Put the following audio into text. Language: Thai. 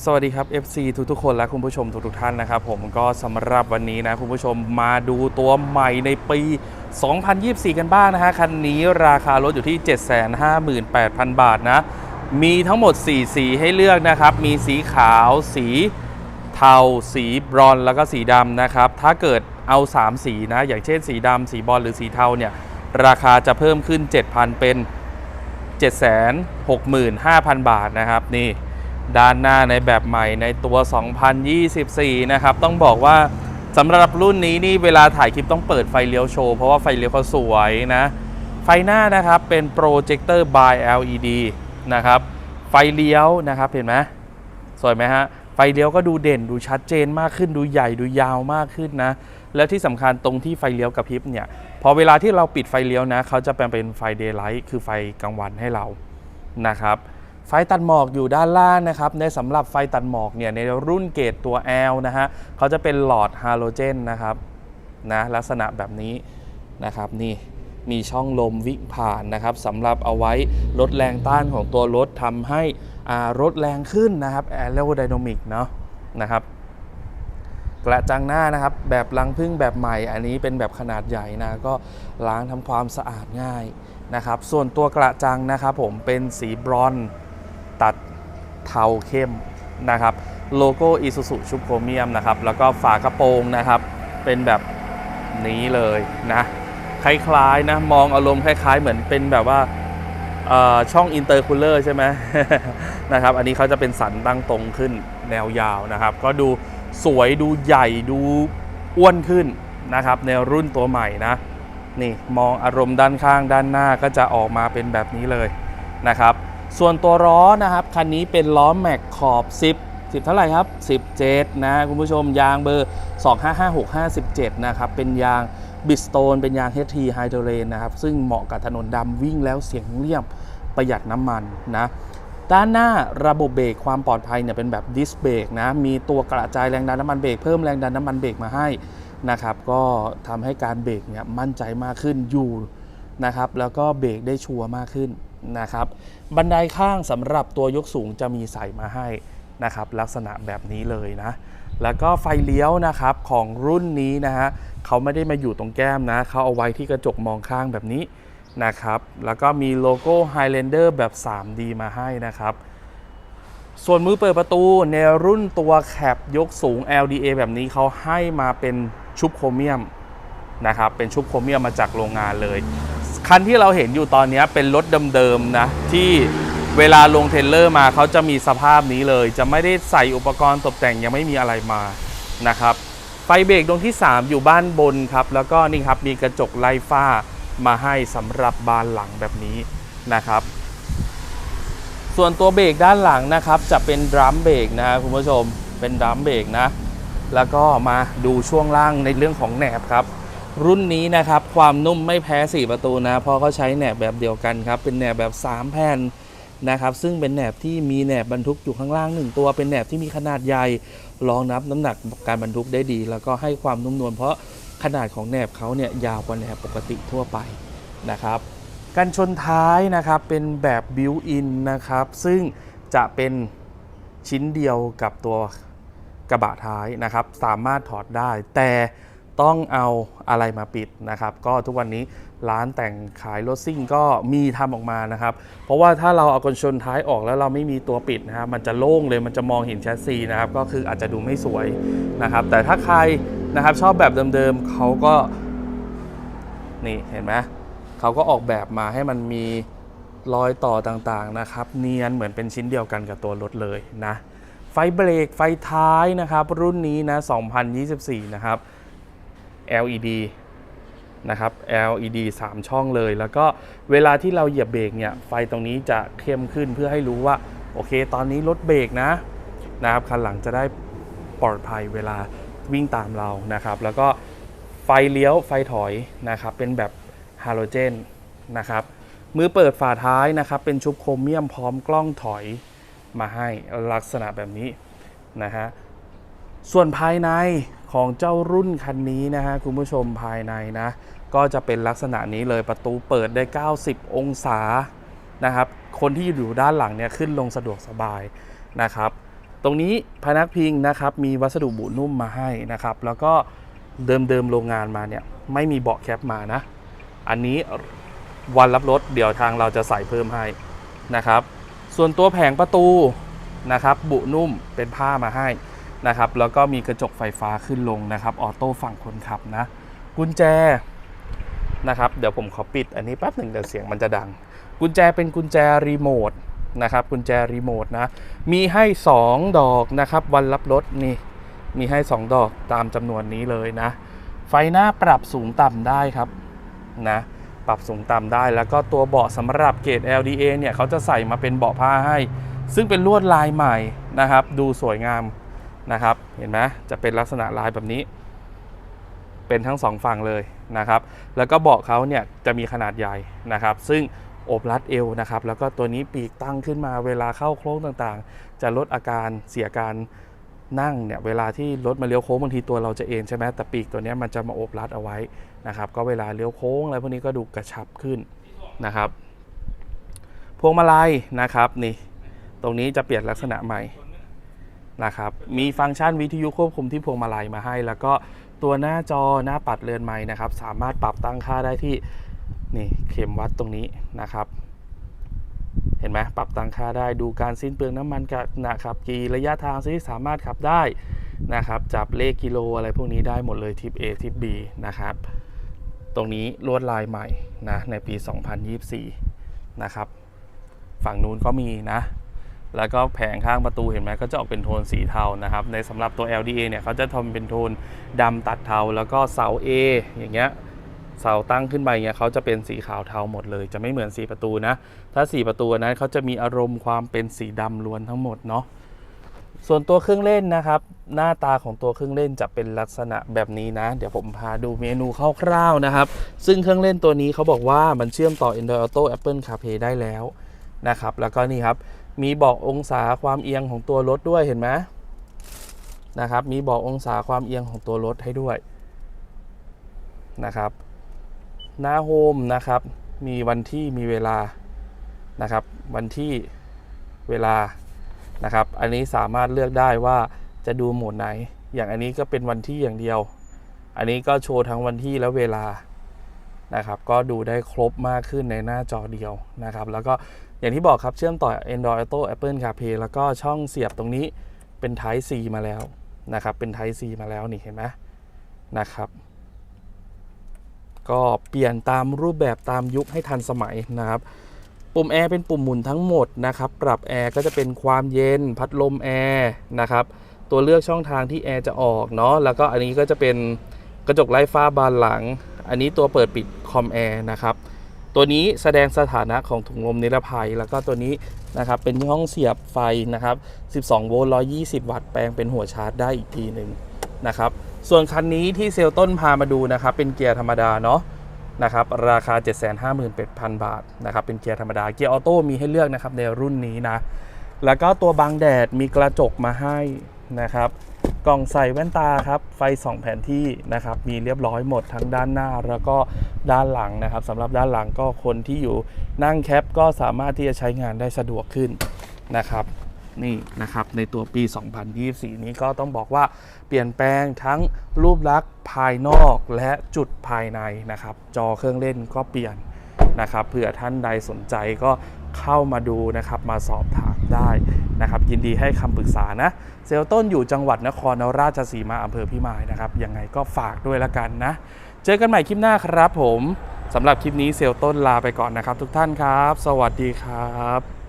สวัสดีครับ FC ทุกทุกๆคนและคุณผู้ชมทุกทุกๆท่านนะครับ ผมก็สำหรับวันนี้นะคุณผู้ชมมาดูตัวใหม่ในปี 2024 กันบ้างนะฮะ คันนี้ราคารถอยู่ที่ 758,000 บาทนะ มีทั้งหมด 4 สีให้เลือกนะครับ มีสีขาว สีเทา สีบรอนแล้วก็สีดำนะครับ ถ้าเกิดเอา 3 สีนะ อย่างเช่นสีดำสีบรอนหรือสีเทาเนี่ย ราคาจะเพิ่มขึ้น 7,000 เป็น 765,000 บาทนะครับนี่ ด้านหน้าในแบบใหม่ในตัว 2024 นะครับ ต้องบอกว่าสำหรับรุ่นนี้นี่เวลาถ่ายคลิปต้องเปิดไฟเลี้ยวโชว์ เพราะว่าไฟเลี้ยวเขาสวยนะ ไฟหน้านะครับเป็นโปรเจคเตอร์ by LED นะครับ ไฟเลี้ยวนะครับเห็นไหมสวยไหมฮะ ไฟเลี้ยวก็ดูเด่นดูชัดเจนมากขึ้นดูใหญ่ดูยาวมากขึ้นนะ แล้วที่สำคัญตรงที่ไฟเลี้ยวกระพริบเนี่ย พอเวลาที่เราปิดไฟเลี้ยวนะเขาจะแปลงเป็นไฟเดย์ไลท์คือไฟกลางวันให้เรานะครับ ไฟตัดหมอกอยู่ด้านล่างนะครับ ในสำหรับไฟตัดหมอกเนี่ยในรุ่นเกรดตัว L นะฮะเขาจะเป็นหลอดฮาโลเจนนะครับนะลักษณะแบบนี้นะครับนี่มีช่องลมวิ่งผ่านนะครับสำหรับเอาไว้ลดแรงต้านของตัวรถทำให้รถแรงขึ้นนะครับแอโรไดนามิกเนาะนะครับกระจังหน้านะครับแบบลังพึ่งแบบใหม่ อันนี้เป็นแบบขนาดใหญ่นะก็ล้างทำความสะอาดง่ายนะครับส่วนตัวกระจังนะครับผมเป็นสีบรอนซ์ ตัดเทาเข้มนะครับโลโก้อีซูซูชุบโครเมียมนะครับแล้วก็ฝากระโปรงนะครับ เป็นแบบนี้เลยนะคล้ายๆนะมองอารมณ์คล้าย ๆ เหมือนเป็นแบบว่าช่องอินเตอร์คูลเลอร์ใช่ไหมนะครับอันนี้เขาจะเป็นสันตั้งตรงขึ้นแนวยาวนะครับ ก็ดูสวยดูใหญ่ดูอ้วนขึ้นนะครับ ในรุ่นตัวใหม่นะนี่มองอารมณ์ด้านข้างด้านหน้าก็จะออกมาเป็นแบบนี้เลยนะครับ ส่วนตัวล้อนะครับ คันนี้เป็นล้อแม็กขอบ 10 10 เท่าไหร่ครับ 17 นะ คุณผู้ชมยางเบอร์ 255657 นะครับ เป็นยางบิสโตนเป็นยาง HT h y d r o l a n นะครับ ซึ่งเหมาะกับถนนดำวิ่งแล้วเสียงเรียบประหยัดน้ำมันนะ ด้านหน้าระบบเบรกความปลอดภัยเนี่ยเป็นแบบดิสเบรกนะ มีตัวกระจายแรงดันน้ำมันเบรกเพิ่มแรงดันน้ำมันเบรกมาให้นะครับ ก็ทำให้การเบรกเนี่ยมั่นใจมากขึ้นอยู่นะครับ แล้วก็เบรกได้ชัวร์มากขึ้น นะครับ บันไดข้างสำหรับตัวยกสูงจะมีใส่มาให้นะครับ ลักษณะแบบนี้เลยนะ แล้วก็ไฟเลี้ยวนะครับของรุ่นนี้นะฮะเขาไม่ได้มาอยู่ตรงแก้มนะเขาเอาไว้ที่กระจกมองข้างแบบนี้นะครับ แล้วก็มีโลโก้ Highlander แบบ 3D มาให้นะครับ ส่วนมือเปิดประตูในรุ่นตัวแคปยกสูง LDA แบบนี้เขาให้มาเป็นชุบโครเมียมนะครับ เป็นชุบโครเมียมมาจากโรงงานเลย คันที่เราเห็นอยู่ตอนนี้เป็นรถเดิมๆนะที่เวลาลงเทรลเลอร์มาเขาจะมีสภาพนี้เลย จะไม่ได้ใส่อุปกรณ์ตกแต่งยังไม่มีอะไรมานะครับไฟเบรกดวงที่ 3 อยู่บ้านบนครับ แล้วก็นี่ครับมีกระจกไล่ฟ้ามาให้สำหรับบานหลังแบบนี้นะครับ ส่วนตัวเบรกด้านหลังนะครับ จะเป็นดรัมเบรกนะคุณผู้ชมเป็นดรัมเบรกนะ แล้วก็มาดูช่วงล่างในเรื่องของแหนบครับ รุ่นนี้นะครับ ความนุ่มไม่แพ้ 4 ประตูนะ เพราะเขาใช้แหนบแบบเดียวกันครับ เป็นแหนบแบบ 3 แผ่นนะครับ ซึ่งเป็นแหนบที่มีแหนบบรรทุกอยู่ข้างล่าง 1 ตัว เป็นแหนบที่มีขนาดใหญ่รองรับน้ำหนักการบรรทุกได้ดี แล้วก็ให้ความนุ่มนวลเพราะขนาดของแหนบเขาเนี่ยยาวกว่าแหนบปกติทั่วไปนะครับกันชนท้ายนะครับเป็นแบบบิวอินนะครับซึ่งจะเป็นชิ้นเดียวกับตัวกระบะท้ายนะครับ สามารถถอดได้แต่ ต้องเอาอะไรมาปิดนะครับ ก็ทุกวันนี้ร้านแต่งขายรถซิ่งก็มีทำออกมานะครับ เพราะว่าถ้าเราเอากันชนท้ายออกแล้วเราไม่มีตัวปิดนะครับ มันจะโล่งเลยมันจะมองเห็นแชสซีนะครับ ก็คืออาจจะดูไม่สวยนะครับ แต่ถ้าใครนะครับชอบแบบเดิมๆเขาก็นี่เห็นไหมเขาก็ออกแบบมาให้มันมีรอยต่อต่างๆนะครับ เนียนเหมือนเป็นชิ้นเดียวกันกับตัวรถเลยนะไฟเบรกไฟท้ายนะครับ รุ่นนี้นะ 2024 นะครับ LED นะครับ LED 3 ช่องเลย แล้วก็เวลาที่เราเหยียบเบรกเนี่ย ไฟตรงนี้จะเข้มขึ้นเพื่อให้รู้ว่า โอเค ตอนนี้รถเบรกนะนะครับคันหลังจะได้ปลอดภัยเวลาวิ่งตามเรานะครับ แล้วก็ไฟเลี้ยวไฟถอยนะครับ เป็นแบบฮาโลเจนนะครับมือเปิดฝาท้ายนะครับ เป็นชุบโครเมียมพร้อมกล้องถอยมาให้ลักษณะแบบนี้นะฮะส่วนภายใน ของเจ้ารุ่นคันนี้นะฮะคุณผู้ชมภายในนะ ก็จะเป็นลักษณะนี้เลยประตูเปิดได้ 90 องศานะครับ คนที่อยู่ด้านหลังเนี่ยขึ้นลงสะดวกสบายนะครับ ตรงนี้พนักพิงนะครับมีวัสดุบุนุ่มมาให้นะครับ แล้วก็เดิมเดิมๆโรงงานมาเนี่ยไม่มีเบาะแคปมานะ อันนี้วันรับรถเดี๋ยวทางเราจะใส่เพิ่มให้นะครับ ส่วนตัวแผงประตูนะครับ บุนุ่มเป็นผ้ามาให้ นะครับแล้วก็มีกระจกไฟฟ้าขึ้นลงนะครับออโต้ฝั่งคนขับนะกุญแจนะครับเดี๋ยวผมขอปิดอันนี้แป๊บหนึ่งเดี๋ยวเสียงมันจะดัง กุญแจเป็นกุญแจรีโมทนะครับกุญแจรีโมทนะมีให้ 2 ดอกนะครับวันรับรถนี่มีให้ 2 ดอกตามจำนวนนี้เลยนะ ไฟหน้าปรับสูงต่ำได้ครับนะปรับสูงต่ำได้ แล้วก็ตัวเบาะสำหรับเกรด LDA เนี่ยเขาจะใส่มาเป็นเบาะผ้าให้ ซึ่งเป็นลวดลายใหม่นะครับ ดูสวยงาม นะครับ เห็นไหมจะเป็นลักษณะลายแบบนี้ เป็นทั้งสองฝั่งเลยนะครับ แล้วก็เบาะเขาเนี่ยจะมีขนาดใหญ่นะครับ ซึ่งโอบรัดเอวนะครับ แล้วก็ตัวนี้ปีกตั้งขึ้นมาเวลาเข้าโค้งต่างๆ จะลดอาการเสียการนั่งเนี่ยเวลาที่รถมาเลี้ยวโค้งบางทีตัวเราจะเอ็นใช่ไหมแต่ปีกตัวนี้มันจะมาโอบรัดเอาไว้นะครับ ก็เวลาเลี้ยวโค้งอะไรพวกนี้ก็ดูกระชับขึ้นนะครับ พวงมาลัยนะครับนี่ ตรงนี้จะเปลี่ยนลักษณะใหม่ นะครับมีฟังก์ชันวิทยุควบคุมที่พวงมาลัยมาให้ แล้วก็ตัวหน้าจอหน้าปัดเรือนไม้นะครับ สามารถปรับตั้งค่าได้ที่นี่เข็มวัดตรงนี้นะครับ เห็นไหมปรับตั้งค่าได้ดูการสิ้นเปลืองน้ำมันกับนะครับกี่ระยะทางที่สามารถขับได้นะครับ จับเลขกิโลอะไรพวกนี้ได้หมดเลยทิป A ทิป B นะครับ ตรงนี้ลวดลายใหม่นะในปี 2024 นะครับ ฝั่งนู้นก็มีนะ แล้วก็แผงข้างประตูเห็นไหมก็จะออกเป็นโทนสีเทานะครับ ในสำหรับตัว LDA เนี่ยเขาจะทำเป็นโทนดำตัดเทา แล้วก็เสา A อย่างเงี้ยเสาตั้งขึ้นไปเงี้ยเขาจะเป็นสีขาวเทาหมดเลย จะไม่เหมือนสีประตูนะ ถ้าสีประตูนั้นเขาจะมีอารมณ์ความเป็นสีดำล้วนทั้งหมดเนาะส่วนตัวเครื่องเล่นนะครับ หน้าตาของตัวเครื่องเล่นจะเป็นลักษณะแบบนี้นะ เดี๋ยวผมพาดูเมนูคร่าวๆนะครับ ซึ่งเครื่องเล่นตัวนี้เขาบอกว่ามันเชื่อมต่อ Android Auto Apple CarPlay ได้แล้วนะครับ แล้วก็นี่ครับ มีบอกองศาความเอียงของตัวรถด้วยเห็นไหมนะครับ มีบอกองศาความเอียงของตัวรถให้ด้วยนะครับ หน้าโฮมนะครับ มีวันที่มีเวลานะครับ วันที่เวลานะครับ อันนี้สามารถเลือกได้ว่าจะดูโหมดไหน อย่างอันนี้ก็เป็นวันที่อย่างเดียว อันนี้ก็โชว์ทั้งวันที่และเวลานะครับ ก็ดูได้ครบมากขึ้นในหน้าจอเดียวนะครับ แล้วก็ อย่างที่บอกครับเชื่อมต่อ Android Auto Apple CarPlay แล้วก็ช่องเสียบตรงนี้เป็น Type C มาแล้วนะครับเป็น Type C มาแล้วนี่เห็นไหมนะครับ ก็เปลี่ยนตามรูปแบบตามยุคให้ทันสมัยนะครับ ปุ่มแอร์เป็นปุ่มหมุนทั้งหมดนะครับ ปรับแอร์ก็จะเป็นความเย็นพัดลมแอร์นะครับตัวเลือกช่องทางที่แอร์จะออกเนาะแล้วก็อันนี้ก็จะเป็นกระจกไร้ฟ้าบานหลัง อันนี้ตัวเปิดปิดคอมแอร์นะครับ ตัวนี้แสดงสถานะของถุงลมนิรภัย แล้วก็ตัวนี้นะครับเป็นช่องเสียบไฟนะครับ 12 โวลต์ 120 วัตต์ แปลงเป็นหัวชาร์จได้อีกทีหนึ่งนะครับ ส่วนคันนี้ที่เซลต้นพามาดูนะครับ เป็นเกียร์ธรรมดาเนาะนะครับราคา 758,000 บาทนะครับเป็นเกียร์ธรรมดา เกียร์ออโต้มีให้เลือกนะครับในรุ่นนี้นะ แล้วก็ตัวบังแดดมีกระจกมาให้นะครับ กล่องใส่แว่นตาครับ ไฟ 2 แผนที่นะครับ มีเรียบร้อยหมดทั้งด้านหน้าแล้วก็ด้านหลังนะครับสำหรับด้านหลังก็คนที่อยู่นั่งแคปก็สามารถที่จะใช้งานได้สะดวกขึ้นนะครับนี่นะครับในตัวปี 2024 นี้ก็ต้องบอกว่าเปลี่ยนแปลงทั้งรูปลักษณ์ภายนอกและจุดภายในนะครับ จอเครื่องเล่นก็เปลี่ยนนะครับเผื่อท่านใดสนใจก็เข้ามาดูนะครับมาสอบถามได้ นะครับยินดีให้คำปรึกษานะ เซลต้นอยู่จังหวัดนครราชสีมาอำเภอพิมายนะครับยังไงก็ฝากด้วยละกันนะ เจอกันใหม่คลิปหน้าครับผมสำหรับคลิปนี้เซลต้นลาไปก่อนนะครับ ทุกท่านครับ สวัสดีครับ